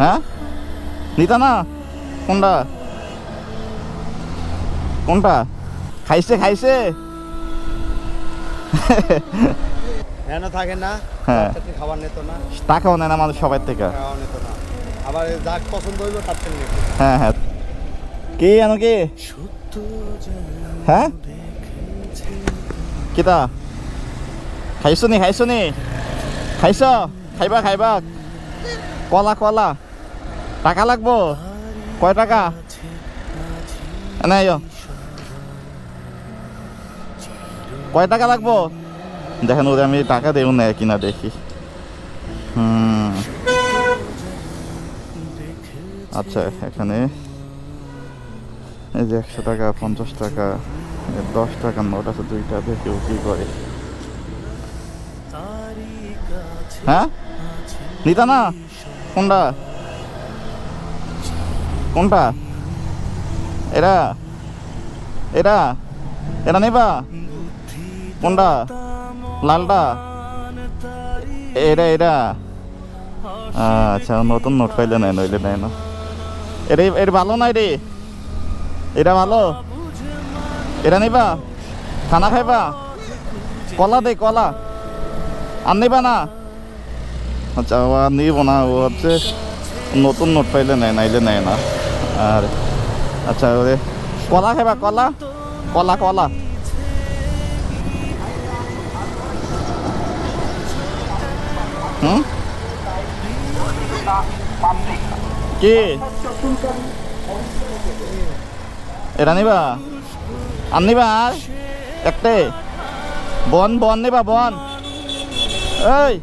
হ্যাঁ? নিতা না? কোনটা? কোনটা? খাইছে খাইছে? কেন থাকে না। হ্যাঁ। চারটে খাবার নিত না। টাকাও নেয় না আমাদের সবার থেকে। না। আবার পছন্দ হইব তার থেকে হ্যাঁ হ্যাঁ। কি আনো কি? হ্যাঁ? কিতা? খাইছো নি খাইছো নি? খাইছ? খাইবা খাইবা। কলা কলা। টাকা লাগবো? কয় টাকা? আইও কয় টাকা লাগবো? দেখেন ওদের আমি টাকা দেও না, কিনা দেখি। আচ্ছা এখানে এই যে একশো টাকা, পঞ্চাশ টাকা, দশ টাকা, নোট আছে দুইটা, দেখে ও কি করে। হ্যাঁ? নিতা না? কোনটা? কোনটা? এরা এরা এরা নেবা? কোনটা? লালটা? এটা এটা আচ্ছা নতুন নোট পাইলে নেয়, নইলে নাই না। এটা এটা ভালো নাই রে। এটা ভালো? এটা নিবা? খানা খাইবা? কলা দে, কলা। আর নিবা না? আচ্ছা নিব না, ও হচ্ছে নতুন নোট পাইলে নাই নাইলে নেয় না। আর আচ্ছা ওরে। কলা খাইবা, কলা? কলা কলা। হুম? কি? এটা নিবা? আর নিবা আর? একটে বন বন নিবা, বন। এই!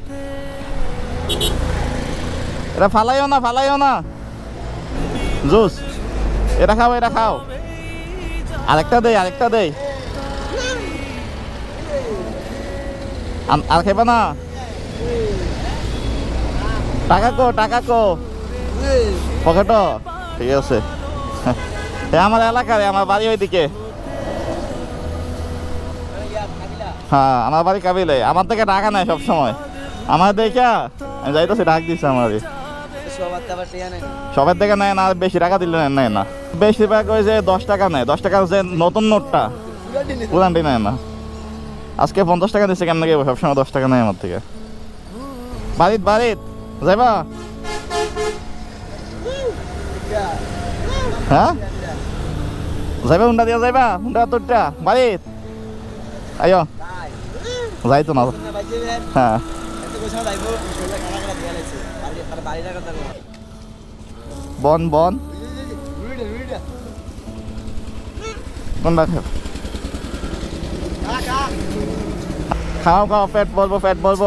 এটা ফালাইও না ফালাইও না। জুস। এটা খাও এটা খাও। আরেকটা দেই আরেকটা দেই। আর খাইবা না? টাকা কো টাকা কো। পকেট। ঠিক আছে। আমার এলাকার আমার বাড়ি ওইদিকে। হ্যাঁ আমার বাড়ি কাবিলে। আমার থেকে টাকা নেয় সবসময়। আমার দেখা আমি যাইতেছি, ডাক দিচ্ছে আমার। সবার থেকে নেয় না বেশি টাকা দিলে নেয়- না। বেশিরভাগ ওই যে দশ টাকা নেয় দশ টাকা যে নতুন নোটটা পুরানটি নেয় না। আজকে পঞ্চাশ টাকা দিচ্ছে কেমন গেবো সবসময় দশ টাকা নেয় আমার থেকে। বাড়িত বাড়িত যাইবা? হ্যাঁ? যাইবা হুন্ডা দিয়া যাইবা? হুন্ডা তোরটা বাড়িত। আইও যাইতো না। হ্যাঁ। বন বন। কোনটা খাও খাও খাও পেট বলব পেট বলব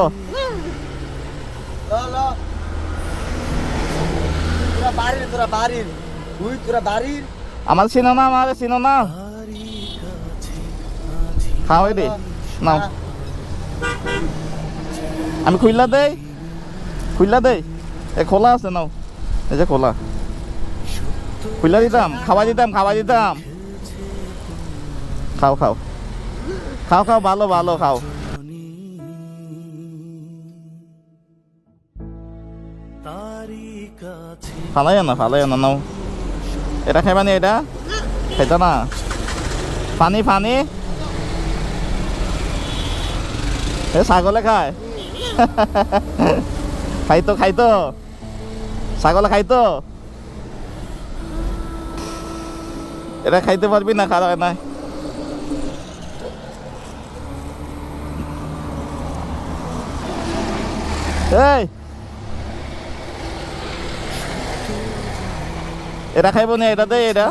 আমার চিনো না আমার চিনো না। খাও দে নাও। আমি খুললা দেই। খুললা দেই। এ খোলা আছে নাও। এই যে খোলা। খুললা দিতাম, খাওয়া দিতাম খাওয়া দিতাম। খাও খাও। খাও খাও, ভালো ভালো, খাও। ফালাই না ফালাই না, নাও। এটা খাইবা নি এটা? খাইতা না? পানি পানি এ ছাগলে খায়। খাইতো খাইতো। ছাগলে খাইতো এটা খাইতে পারবি না খারাপ নাই এই এটা খাইব নি এটা দে এটা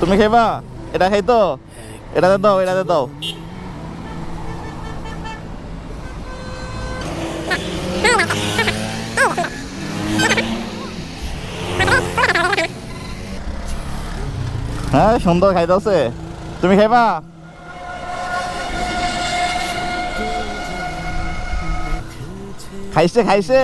তুমি খাইবা এটা খাইতো এটাতে দাও এটাতে দাও হ্যাঁ সুন্দর খাইতেছে। তুমি খাইবা? খাইছে খাইছে।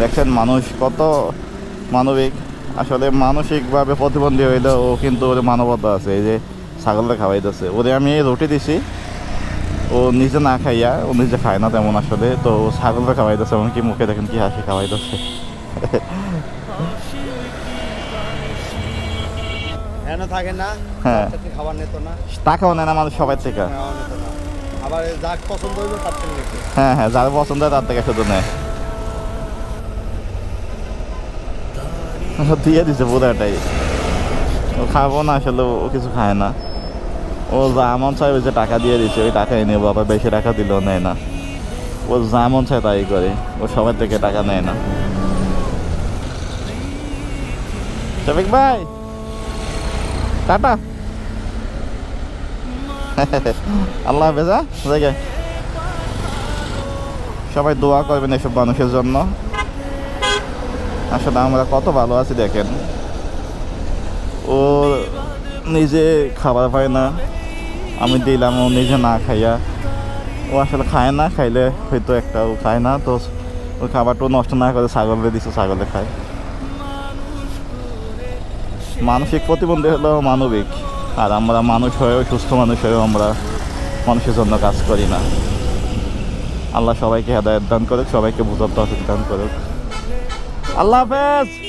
দেখছেন মানুষ কত মানবিক। আসলে মানসিকভাবে প্রতিবন্ধী হইলেও কিন্তু ওর মানবতা আছে, এই যে ছাগলটা খাওয়াইতেছে। ওরে আমি রুটি দিছি। ও নিজে না খাইয়া ও নিজে খায় না তেমন আসলে। তো ও ছাগলটা খাওয়াইতেছে এমনকি মুখে দেখেন কি হাসি খাওয়াইতেছে। থাকে না হ্যাঁ। খাবার নিত না। টাকাও নেয় না মানুষ সবাই থেকে। আবার যাক পছন্দ হইল তার থেকে হ্যাঁ হ্যাঁ যার পছন্দ হয় তার থেকে শুধু নেয়। ও দিয়ে দিছে পুরাটাই ও খাব না আসলে ও কিছু খায় না। ও যা মন চায় ওই যে টাকা দিয়ে দিচ্ছে ওই টাকাই নেব, আবার বেশি টাকা দিলেও নেয় না। ও যা মন চায় তাই করে, ও সবার থেকে টাকা নেয় না। শফিক ভাই! টাটা। আল্লাহ হাফেজ হ্যাঁ? জায়গায়। সবাই দোয়া করবেন এসব মানুষের জন্য। আসলে আমরা কত ভালো আছি, দেখেন। ও নিজে খাবার পায় না। আমি দিলাম, ও নিজে না খাইয়া। ও আসলে খায় না, খাইলে হয়তো একটা ও খায় না, তো ওই খাবারটা নষ্ট না করে ছাগলে দিচ্ছে ছাগলে খায়। মানসিক প্রতিবন্ধী হলো মানবিক, আর আমরা মানুষ হয়েও সুস্থ মানুষ হয়েও আমরা মানুষের জন্য কাজ করি না। আল্লাহ সবাইকে হেদায়ত দান করুক, সবাইকে বুঝার দান করুক। আল্লাহ হাফেজ!